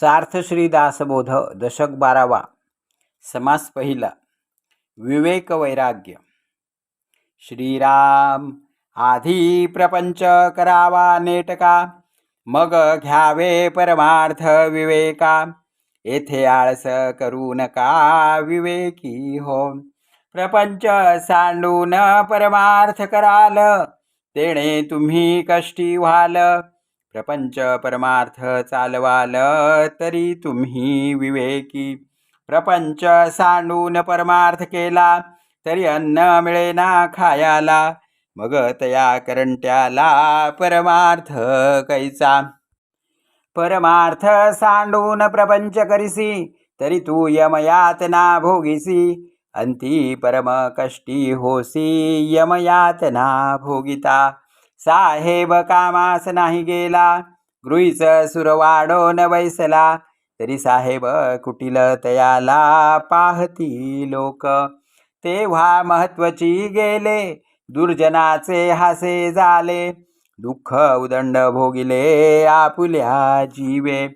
सार्थ श्री दासबोध दशक बारावा. समास पहिला. विवेक वैराग्य. श्रीराम आधी प्रपंच करावा नेटका. मग घ्यावे परमार्थ विवेका. येथे आळस करू नका विवेकी हो. प्रपंच सांडून परमार्थ कराल. तेणे तुम्ही कष्टी व्हाल. प्रपंच परमार्थ चालवाल तरी तुम्ही विवेकी. प्रपंच सांडून परमार्थ केला तरी अन्न मिळेना खायाला. मग तया करंट्याला परमार्थ कैचा. परमार्थ सांडून प्रपंच करिसी तरी तू यमयातना भोगिसी. अंती परम कष्टी होसी यमयातना भोगिता. साहेब कामास नाही गेला. गृहीच सुरवाडो न बैसला. तरी साहेब कुटील तयाला पाहती लोक. तेव्हा महत्वची गेले. दुर्जनाचे हासे झाले. दुःख उदंड भोगिले आपुल्या जीवे.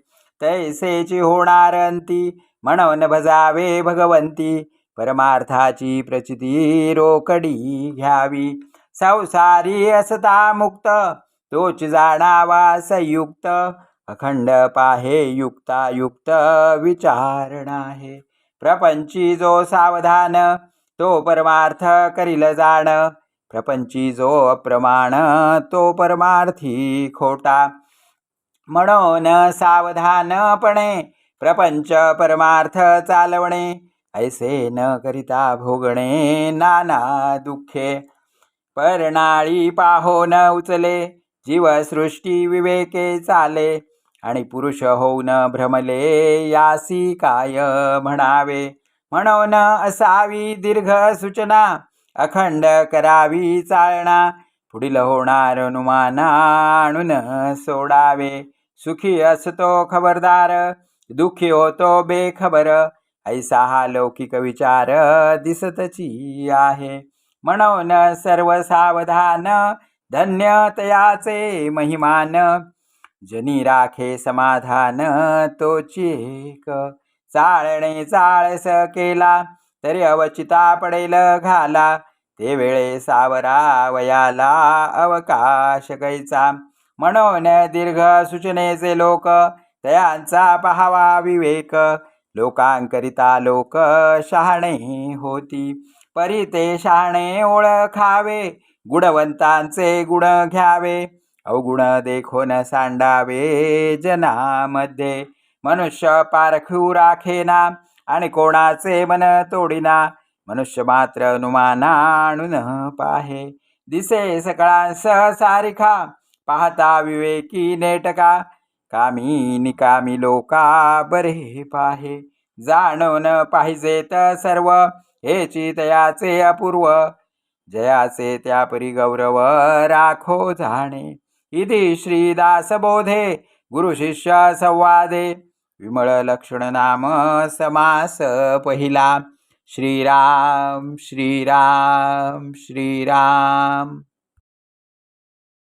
तैसेची होणार अंती. म्हणून भजावे भगवंती. परमार्थाची प्रचिती रोकडी घ्यावी. संसारी असता मुक्त तोच जाणावा संयुक्त. अखंड पाहे युक्ता युक्त विचारणा आहे प्रपंची जो सावधान तो परमार्थ करील जाण. प्रपंची जो अप्रमाण तो परमार्थी खोटा. म्हणून सावधानपणे प्रपंच परमार्थ चालवणे. ऐसे न करिता भोगणे नाना दुःखे. परणाळी पाहो न उचले जीवसृष्टी विवेके चाले. आणि पुरुष होऊन भ्रमले यासी काय म्हणावे? म्हणून असावी दीर्घ सूचना अखंड करावी चालना. पुढील होणार अनुमाना आणून सोडावे. सुखी असतो खबरदार दुःखी होतो बेखबर. ऐसा हा लौकिक विचार दिसतची आहे. म्हणून सर्व सावधान धन्य तयाचे महिमान. जनी राखे समाधान तोची एक. चाळणे चाळस केला तरी अवचिता पडेल घाला. ते वेळे सावरा वयाला अवकाश कैचा म्हणून दीर्घ सूचनेचे लोक तयांचा पहावा विवेक. लोकांकरिता लोक शहाणे होती. परी ते ओळखावे. गुणवंतांचे गुण घ्यावे. अवगुण देखोन सांडावे जनामध्ये. मनुष्य पारखू राखेना आणि कोणाचे मन तोडिना. मनुष्य मात्र अनुमाना आणून पाहे. दिसे सकळांस सारिखा. पाहता विवेकी नेटका. कामी निकामी लोका बरे पाहे. जाणून पाहिजेत सर्व. हे चितयाचे अपूर्व जयाचे त्या परी गौरव राखो जाणे. इति श्रीदासबोधे गुरुशिष्य संवादे. विमळ लक्षण नाम समास पहिला. श्रीराम श्रीराम श्रीराम.